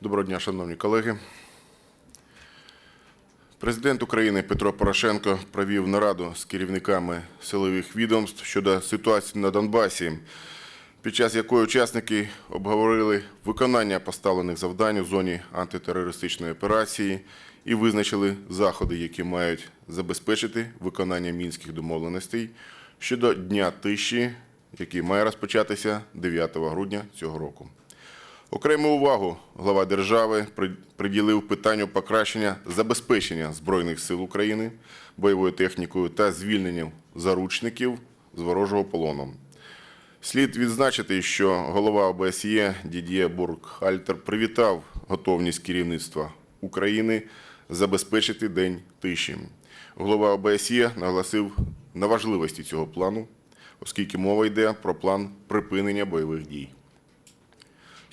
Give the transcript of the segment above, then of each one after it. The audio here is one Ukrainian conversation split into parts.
Доброго дня, шановні колеги. Президент України Петро Порошенко провів нараду з керівниками силових відомств щодо ситуації на Донбасі, під час якої учасники обговорили виконання поставлених завдань у зоні антитерористичної операції і визначили заходи, які мають забезпечити виконання мінських домовленостей щодо Дня тиші, який має розпочатися 9 грудня цього року. Окрему увагу глава держави приділив питанню покращення забезпечення Збройних сил України бойовою технікою та звільненням заручників з ворожого полону. Слід відзначити, що голова ОБСЄ Дід'є Бургхальтер привітав готовність керівництва України забезпечити День тиші. Голова ОБСЄ наголосив на важливості цього плану, оскільки мова йде про план припинення бойових дій.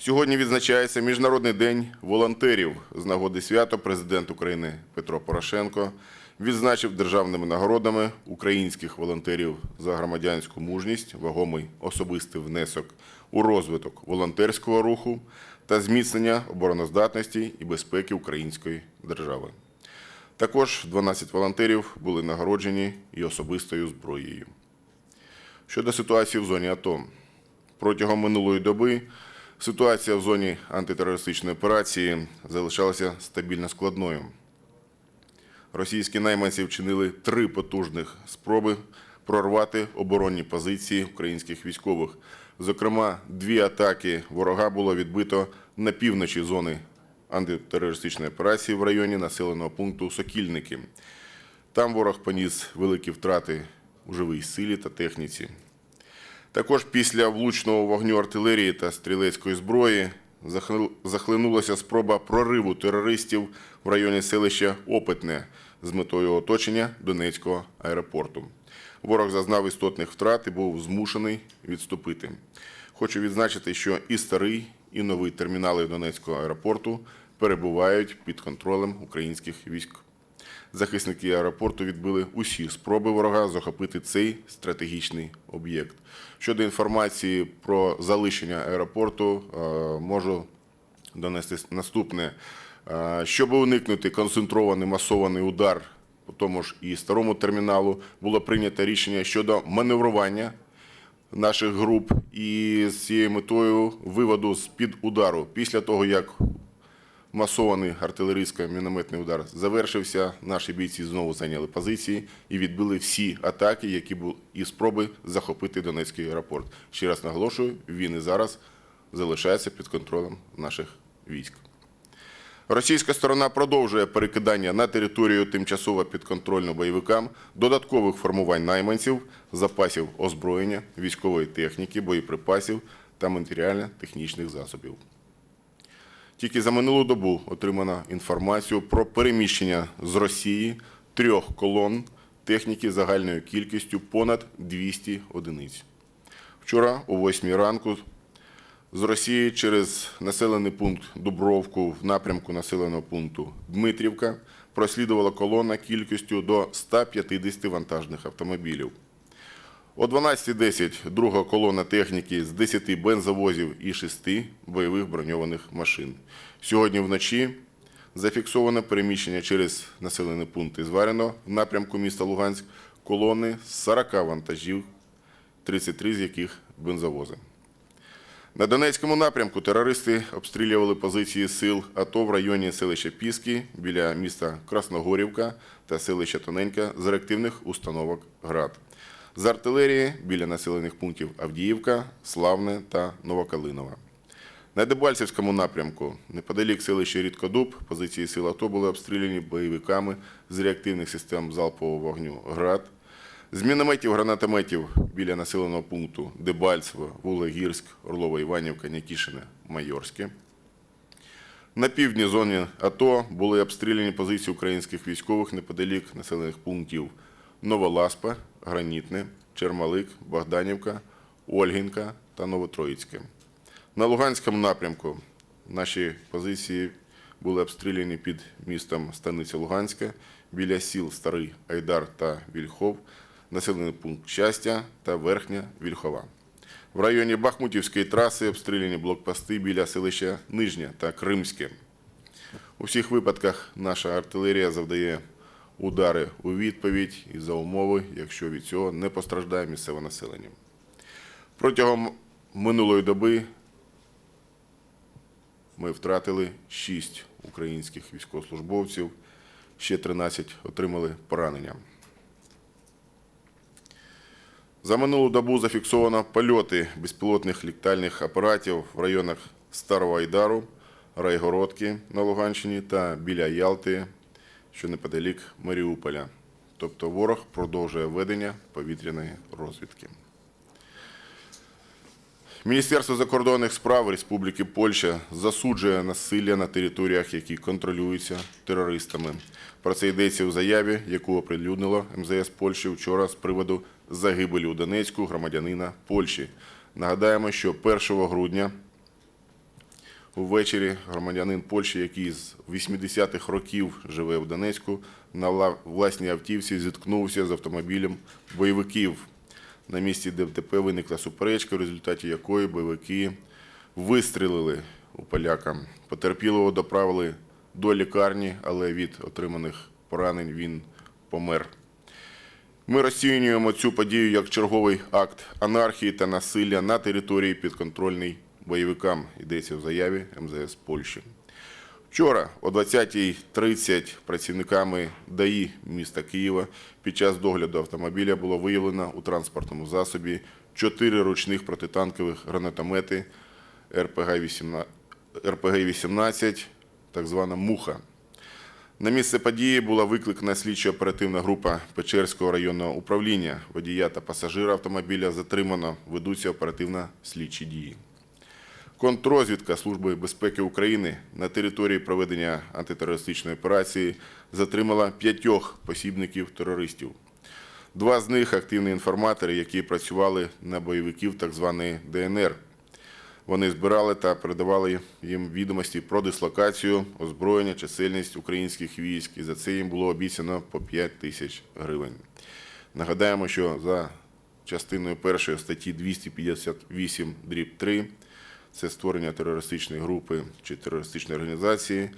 Сьогодні відзначається Міжнародний день волонтерів. З нагоди свято президент України Петро Порошенко відзначив державними нагородами українських волонтерів за громадянську мужність, вагомий особистий внесок у розвиток волонтерського руху та зміцнення обороноздатності і безпеки української держави. Також 12 волонтерів були нагороджені і особистою зброєю. Щодо ситуації в зоні АТО. Протягом минулої доби ситуація в зоні антитерористичної операції залишалася стабільно складною. Російські найманці вчинили три потужних спроби прорвати оборонні позиції українських військових. Зокрема, дві атаки ворога було відбито на півночі зони антитерористичної операції в районі населеного пункту Сокільники. Там ворог поніс великі втрати у живій силі та техніці. Також після влучного вогню артилерії та стрілецької зброї захлинулася спроба прориву терористів в районі селища Опитне з метою оточення Донецького аеропорту. Ворог зазнав істотних втрат і був змушений відступити. Хочу відзначити, що і старий, і новий термінали Донецького аеропорту перебувають під контролем українських військ. Захисники аеропорту відбили усі спроби ворога захопити цей стратегічний об'єкт. Щодо інформації про залишення аеропорту, е, можу донести наступне. Е, Щоб уникнути концентрований масований удар по тому ж і старому терміналу, було прийнято рішення щодо маневрування наших груп і з цією метою виводу з-під удару після того, як масований артилерійсько-мінометний удар завершився. Наші бійці знову зайняли позиції і відбили всі атаки, які були і спроби захопити Донецький аеропорт. Ще раз наголошую, він і зараз залишається під контролем наших військ. Російська сторона продовжує перекидання на територію тимчасово підконтрольну бойовикам додаткових формувань найманців, запасів озброєння, військової техніки, боєприпасів та матеріально-технічних засобів. Тільки за минулу добу отримано інформацію про переміщення з Росії трьох колон техніки загальною кількістю понад 200 одиниць. Вчора о 8 ранку з Росії через населений пункт Дубровку в напрямку населеного пункту Дмитрівка прослідувала колона кількістю до 150 вантажних автомобілів. О 12.10 друга колона техніки з 10 бензовозів і 6 бойових броньованих машин. Сьогодні вночі зафіксовано переміщення через населений пункт Ізварено в напрямку міста Луганськ колони з 40 вантажів, 33 з яких бензовози. На Донецькому напрямку терористи обстрілювали позиції сил АТО в районі селища Піски біля міста Красногорівка та селища Тоненька з реактивних установок ГРАД. З артилерії біля населених пунктів Авдіївка, Славне та Новокалинова. На Дебальцевському напрямку, неподалік селища Рідкодуб, позиції сил АТО були обстріляні бойовиками з реактивних систем залпового вогню ГРАД. З мінометів гранатометів біля населеного пункту Дебальцево, Вуглегірськ, Орлова Іванівка, Нятішине, Майорське. На півдні зоні АТО були обстріляні позиції українських військових неподалік населених пунктів Новоласпа, Гранітне, Чермалик, Богданівка, Ольгінка та Новотроїцьке. На Луганському напрямку наші позиції були обстріляні під містом Станиця Луганська біля сіл Старий Айдар та Вільхов, населений пункт Щастя та Верхня Вільхова. В районі Бахмутівської траси обстріляні блокпости біля селища Нижнє та Кримське. У всіх випадках наша артилерія завдає удари у відповідь і за умови, якщо від цього не постраждає місцеве населення. Протягом минулої доби ми втратили 6 українських військовослужбовців, ще 13 отримали поранення. За минулу добу зафіксовано польоти безпілотних літальних апаратів в районах Старого Айдару, Райгородки на Луганщині та біля Ялти, що неподалік Маріуполя. Тобто ворог продовжує ведення повітряної розвідки. Міністерство закордонних справ Республіки Польща засуджує насилля на територіях, які контролюються терористами. Про це йдеться у заяві, яку оприлюднило МЗС Польщі вчора з приводу загибелі у Донецьку громадянина Польщі. Нагадаємо, що 1 грудня Увечері громадянин Польщі, який з 80-х років живе в Донецьку, на власній автівці зіткнувся з автомобілем бойовиків. На місці ДТП виникла суперечка, в результаті якої бойовики вистрілили у поляка. Потерпілого доправили до лікарні, але від отриманих поранень він помер. Ми розцінюємо цю подію як черговий акт анархії та насилля на території підконтрольній бойовикам, йдеться в заяві МЗС Польщі. Вчора о 20.30 працівниками ДАІ міста Києва під час догляду автомобіля було виявлено у транспортному засобі чотири ручних протитанкових гранатомети РПГ-18, РПГ-18, так звана «Муха». На місце події була викликана слідчо-оперативна група Печерського районного управління. Водія та пасажира автомобіля затримано, ведуться оперативно-слідчі дії. Контррозвідка Служби безпеки України на території проведення антитерористичної операції затримала п'ятьох посібників терористів. Два з них активні інформатори, які працювали на бойовиків так званої ДНР. Вони збирали та передавали їм відомості про дислокацію, озброєння, чисельність українських військ, і за це їм було обіцяно по 5 тисяч гривень. Нагадаємо, що за частиною першої статті 258 дріб 3 це створення терористичної групи чи терористичної організації,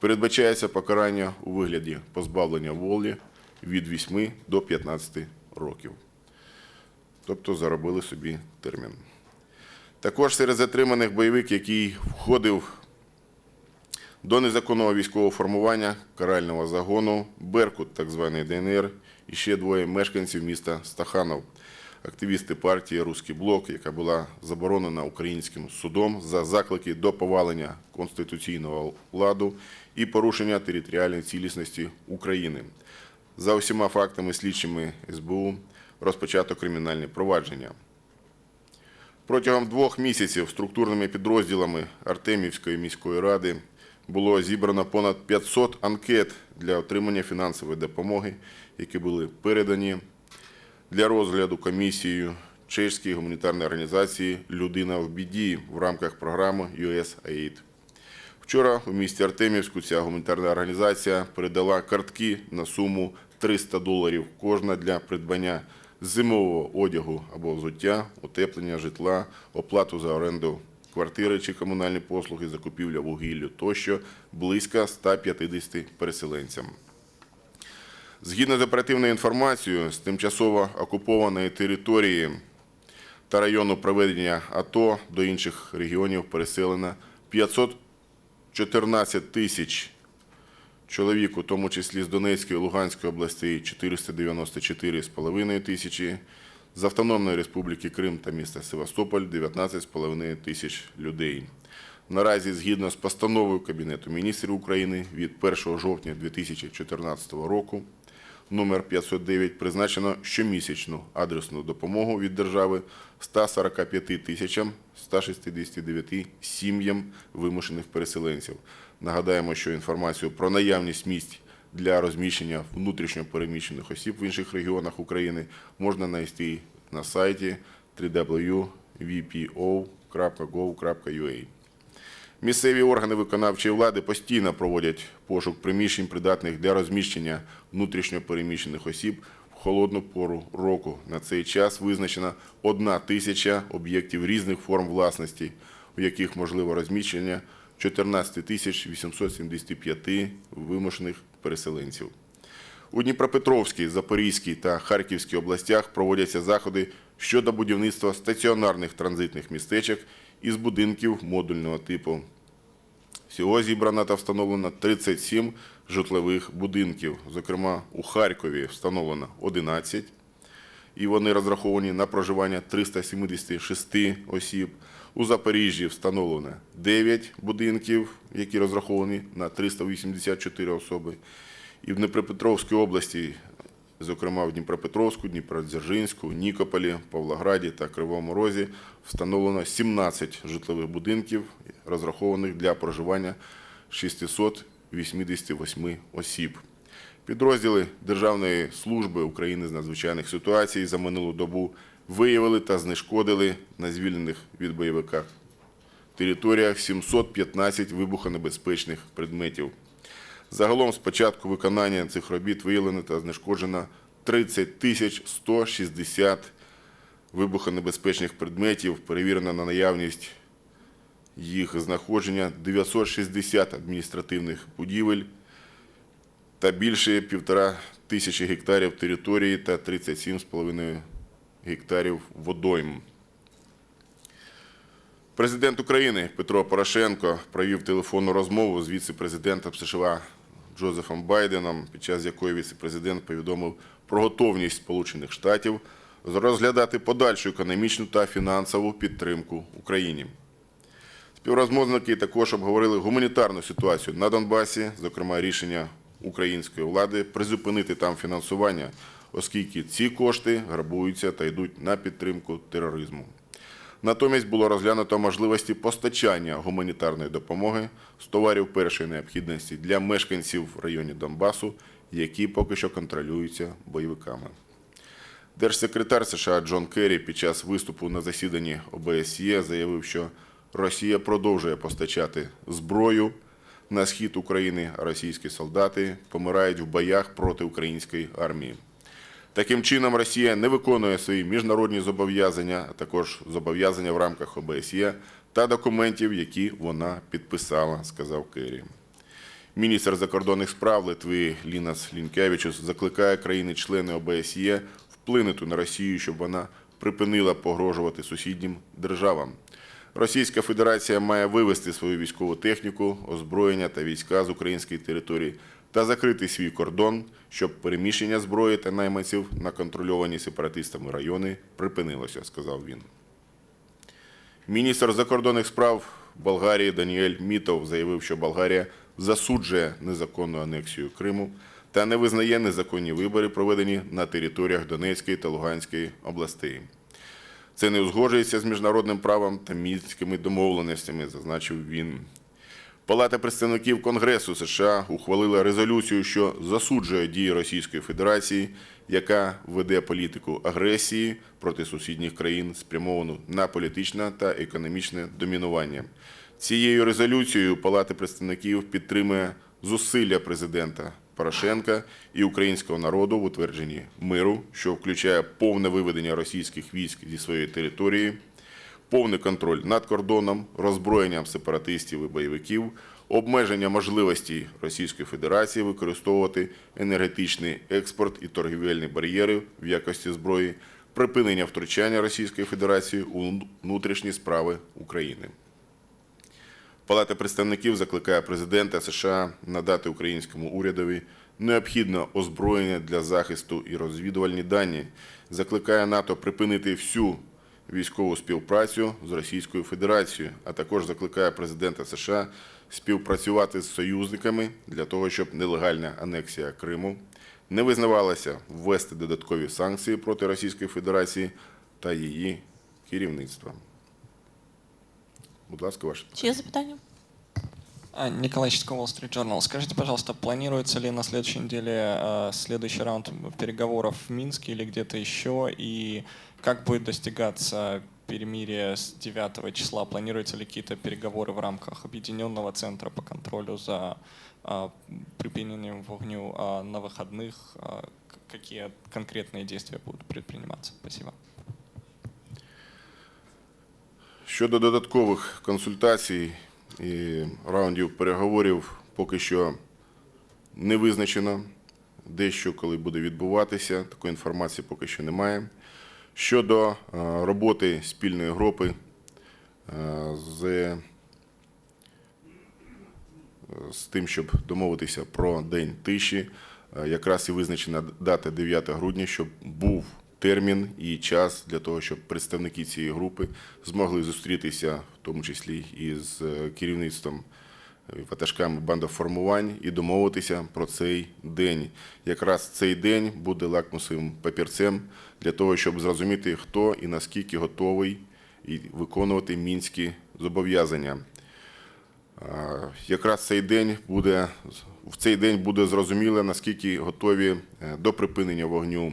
передбачається покарання у вигляді позбавлення волі від 8 до 15 років. Тобто заробили собі термін. Також серед затриманих бойовик, який входив до незаконного військового формування карального загону Беркут, так званий ДНР, і ще двоє мешканців міста Стаханов, активісти партії Руський блок, яка була заборонена українським судом за заклики до повалення конституційного ладу і порушення територіальної цілісності України. За усіма фактами слідчими СБУ розпочато кримінальне провадження. Протягом двох місяців структурними підрозділами Артемівської міської ради було зібрано понад 500 анкет для отримання фінансової допомоги, які були передані для розгляду комісією чеської гуманітарної організації Людина в біді в рамках програми USAID. Вчора у місті Артемівську ця гуманітарна організація передала картки на суму 300 доларів кожна для придбання зимового одягу або взуття, утеплення житла, оплату за оренду квартири чи комунальні послуги, закупівля вугіллю тощо близько 150 переселенцям. Згідно з оперативною інформацією, з тимчасово окупованої території та району проведення АТО до інших регіонів переселено 514 тисяч чоловік, у тому числі з Донецької і Луганської областей 494,5 тисячі, з Автономної Республіки Крим та міста Севастополь 19,5 тисяч людей. Наразі, згідно з постановою Кабінету міністрів України від 1 жовтня 2014 року, номер 509 призначено щомісячну адресну допомогу від держави 145 тисячам 169 сім'ям вимушених переселенців. Нагадаємо, що інформацію про наявність місць для розміщення внутрішньо переміщених осіб в інших регіонах України можна знайти на сайті www.vpo.gov.ua. Місцеві органи виконавчої влади постійно проводять пошук приміщень, придатних для розміщення внутрішньо переміщених осіб в холодну пору року. На цей час визначено одна тисяча об'єктів різних форм власності, у яких можливо розміщення 14 тисяч 875 вимушених переселенців. У Дніпропетровській, Запорізькій та Харківській областях проводяться заходи щодо будівництва стаціонарних транзитних містечок із будинків модульного типу. Всього зібрано та встановлено 37 житлових будинків. Зокрема, у Харкові встановлено 11, і вони розраховані на проживання 376 осіб. У Запоріжжі встановлено 9 будинків, які розраховані на 384 особи. І в Дніпропетровській області, зокрема в Дніпропетровську, Дніпродзержинську, Нікополі, Павлограді та Кривому Розі, встановлено 17 житлових будинків, розрахованих для проживання 688 осіб. Підрозділи Державної служби України з надзвичайних ситуацій за минулу добу виявили та знешкодили на звільнених від бойовика територіях 715 вибухонебезпечних предметів. Загалом з початку виконання цих робіт виявлено та знешкоджено 30 тисяч 160 вибухонебезпечних предметів, перевірено на наявність їх знаходження 960 адміністративних будівель та більше півтора тисячі гектарів території та 37,5 гектарів водойм. Президент України Петро Порошенко провів телефонну розмову з віце-президентом США Джозефом Байденом, під час якої віце-президент повідомив про готовність Сполучених Штатів розглядати подальшу економічну та фінансову підтримку Україні. Співрозмовники також обговорили гуманітарну ситуацію на Донбасі, зокрема рішення української влади призупинити там фінансування, оскільки ці кошти грабуються та йдуть на підтримку тероризму. Натомість було розглянуто можливості постачання гуманітарної допомоги з товарів першої необхідності для мешканців в районі Донбасу, які поки що контролюються бойовиками. Держсекретар США Джон Керрі під час виступу на засіданні ОБСЄ заявив, що Росія продовжує постачати зброю на схід України, а російські солдати помирають в боях проти української армії. Таким чином, Росія не виконує свої міжнародні зобов'язання, а також зобов'язання в рамках ОБСЄ та документів, які вона підписала, сказав Керрі. Міністр закордонних справ Литви Лінас Лінкевичус закликає країни-члени ОБСЄ вплинути на Росію, щоб вона припинила погрожувати сусіднім державам. Російська Федерація має вивести свою військову техніку, озброєння та війська з української території та закрити свій кордон, щоб переміщення зброї та найманців на контрольовані сепаратистами райони припинилося, сказав він. Міністр закордонних справ Болгарії Даніель Мітов заявив, що Болгарія засуджує незаконну анексію Криму та не визнає незаконні вибори, проведені на територіях Донецької та Луганської областей. Це не узгоджується з міжнародним правом та мінськими домовленостями, зазначив він. Палата представників Конгресу США ухвалила резолюцію, що засуджує дії Російської Федерації, яка веде політику агресії проти сусідніх країн, спрямовану на політичне та економічне домінування. Цією резолюцією Палата представників підтримує зусилля президента Порошенка і українського народу в утвердженні миру, що включає повне виведення російських військ зі своєї території, повний контроль над кордоном, роззброєнням сепаратистів і бойовиків, обмеження можливості Російської Федерації використовувати енергетичний експорт і торгівельні бар'єри в якості зброї, припинення втручання Російської Федерації у внутрішні справи України. Палата представників закликає президента США надати українському урядові необхідне озброєння для захисту і розвідувальні дані, закликає НАТО припинити всю військову співпрацю з Російською Федерацією, а також закликає президента США співпрацювати з союзниками для того, щоб нелегальна анексія Криму не визнавалася ввести додаткові санкції проти Російської Федерації та її керівництва. Будь ласка, ваше. Є запитання? Николай Чистко, Wall Street Journal. Скажите, пожалуйста, планируется ли на следующей неделе э, следующий раунд переговоров в Минске или где-то еще? И как будет достигаться перемирие с 9 числа? Планируются ли какие-то переговоры в рамках Объединенного центра по контролю за э, припинением в огню э, на выходных? Э, к- какие конкретные действия будут предприниматься? Спасибо. Щодо додаткових консультацій і раундів переговорів, поки що не визначено. Дещо, коли буде відбуватися, такої інформації поки що немає. Щодо е, роботи спільної групи е, з, з тим, щоб домовитися про день тиші, е, якраз і визначена дата 9 грудня, щоб був термін і час для того, щоб представники цієї групи змогли зустрітися, в тому числі і з е, керівництвом е, ватажками бандоформувань і домовитися про цей день. Якраз цей день буде лакмусовим папірцем для того, щоб зрозуміти, хто і наскільки готовий виконувати мінські зобов'язання. Якраз цей день буде в цей день буде зрозуміло, наскільки готові е, до припинення вогню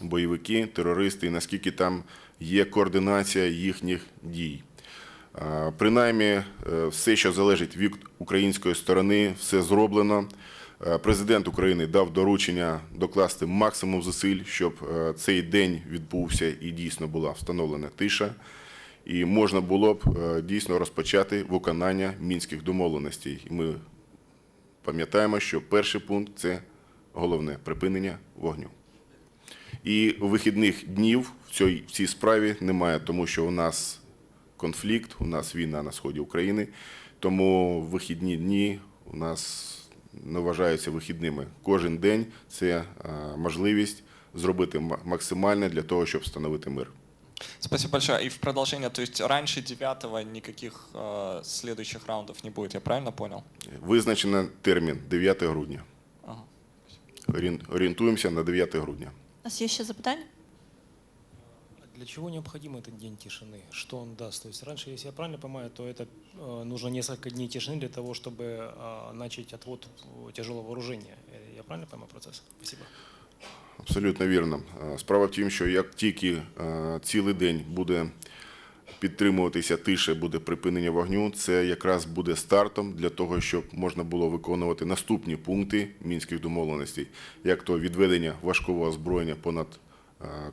бойовики, терористи, і наскільки там є координація їхніх дій. Принаймні, е, все, що залежить від української сторони, все зроблено. Е, Президент України дав доручення докласти максимум зусиль, щоб е, цей день відбувся і дійсно була встановлена тиша. І можна було б дійсно розпочати виконання мінських домовленостей. Ми пам'ятаємо, що перший пункт це головне припинення вогню. І вихідних днів в цій справі немає, тому що у нас конфлікт, у нас війна на сході України, тому вихідні дні у нас не вважаються вихідними. Кожен день це е, можливість зробити максимальне для того, щоб встановити мир. Спасибо большое. И в продолжение, то есть раньше 9 никаких э, следующих раундов не будет, я правильно понял? Визначено термін 9 грудня. Ага. Орієн- Орієнтуємося на 9 грудня. У нас є ще запитання? А Для чего необходим этот день тишины? Что он даст? То есть раньше, если я правильно понимаю, то это э, нужно несколько дней тишины для того, чтобы э, начать отвод э, тяжелого вооружения. Э, Я правильно понимаю процесс? Спасибо. Абсолютно вірно. Е, Справа в тім, що як тільки е, цілий день буде підтримуватися тише, буде припинення вогню, це якраз буде стартом для того, щоб можна було виконувати наступні пункти мінських домовленостей, як то відведення важкого озброєння понад е,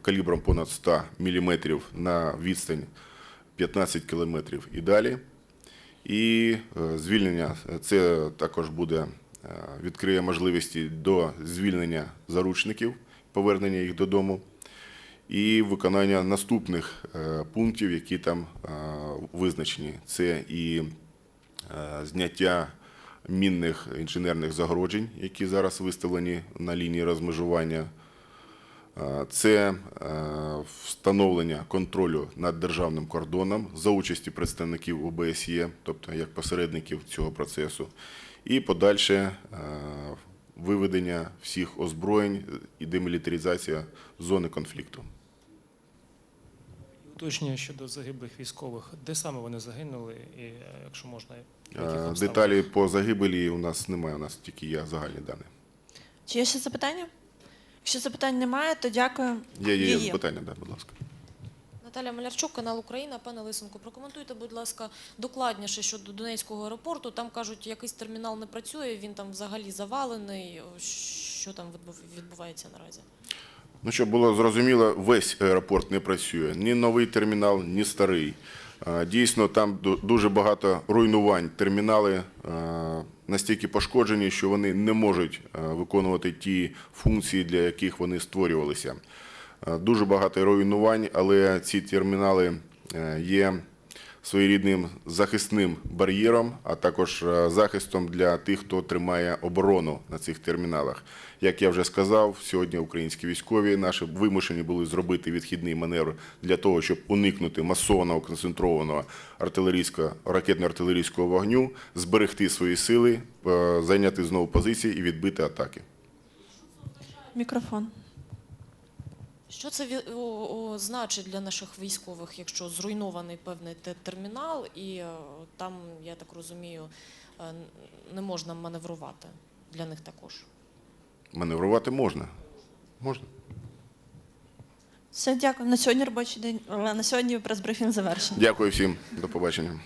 калібром понад 100 мм на відстань 15 км і далі. І е, звільнення це також буде е, відкриє можливості до звільнення заручників, повернення їх додому, і виконання наступних е, пунктів, які там визначені. Це і зняття мінних інженерних загороджень, які зараз виставлені на лінії розмежування. Е, Це е, встановлення контролю над державним кордоном за участі представників ОБСЄ, тобто як посередників цього процесу, і подальше е, виведення всіх озброєнь і демілітаризація зони конфлікту. Уточнення щодо загиблих військових. Де саме вони загинули, і якщо можна, яких. Деталі по загибелі у нас немає, у нас тільки є загальні дані. Чи є ще запитання? Якщо запитань немає, то дякую. Є, є, є запитання, да, будь ласка. Наталя Малярчук, канал Україна. Пане Лисенко, прокоментуйте, будь ласка, докладніше щодо Донецького аеропорту. Там кажуть, якийсь термінал не працює, він там взагалі завалений. Що там відбувається наразі? Ну, щоб було зрозуміло, весь аеропорт не працює. Ні новий термінал, ні старий. Дійсно, там дуже багато руйнувань. Термінали настільки пошкоджені, що вони не можуть виконувати ті функції, для яких вони створювалися. Дуже багато руйнувань, але ці термінали е, є своєрідним захисним бар'єром, а також е, захистом для тих, хто тримає оборону на цих терміналах. Як я вже сказав, сьогодні українські військові наші вимушені були зробити відхідний маневр для того, щоб уникнути масованого концентрованого артилерійського ракетно-артилерійського вогню, зберегти свої сили, е, зайняти знову позиції і відбити атаки. Мікрофон. Що це значить для наших військових, якщо зруйнований певний термінал, і е, там, я так розумію, е, не можна маневрувати для них також? Маневрувати можна. Можна. Все, дякую. На сьогодні робочий день. На сьогодні прес-брифінг завершений. Дякую всім. До побачення.